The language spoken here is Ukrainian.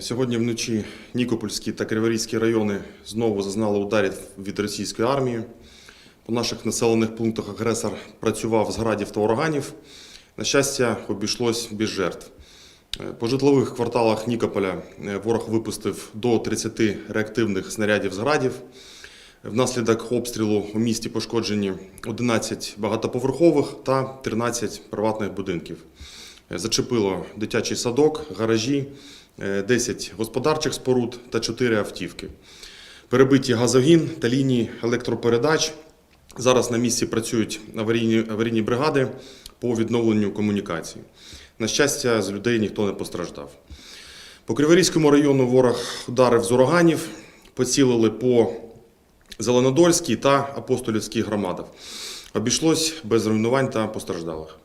Сьогодні вночі Нікопольський та Криворізький райони знову зазнали ударів від російської армії. По наших населених пунктах агресор працював з градів та ураганів. На щастя, обійшлось без жертв. Е, По житлових кварталах Нікополя е, ворог випустив до 30 реактивних снарядів з градів. Внаслідок обстрілу у місті пошкоджені 11 багатоповерхових та 13 приватних будинків. Е, Зачепило дитячий садок, гаражі, е, 10 господарчих споруд та 4 автівки. Перебиті газогін та лінії електропередач. Зараз на місці працюють аварійні, аварійні бригади по відновленню комунікації. На щастя, з людей ніхто не постраждав. По Криворізькому району ворог ударив з ураганів, поцілили по Зеленодольській та Апостолівській громадах. Обійшлось без руйнувань та постраждалих.